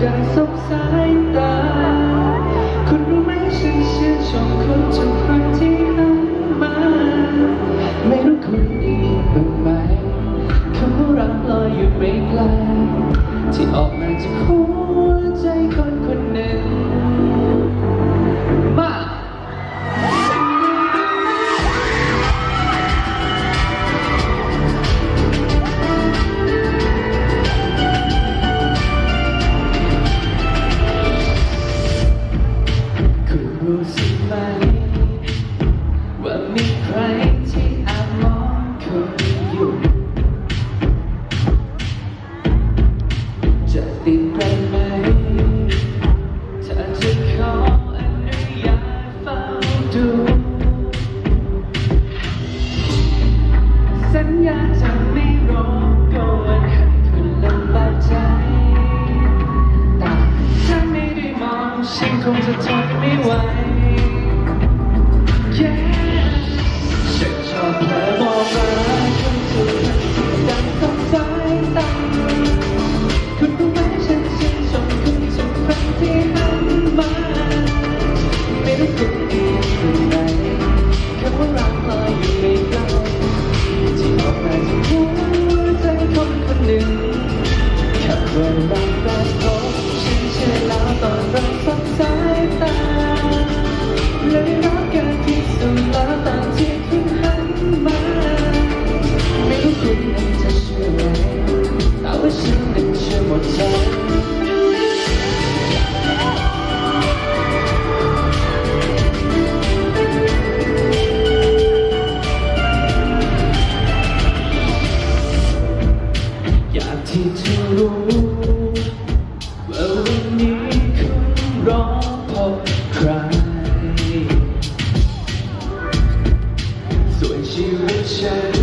ใจสงสาร ใครที่แอบมองคนอยู่จะติดกัไหมถ้าจะขออนุญาตเฝ้าดูสัญญาจะไม่รอกวนให้คุณลำบากใจแต่ถ้าไม่ได้มองฉันคงจะทนไม่ไหว ส่ว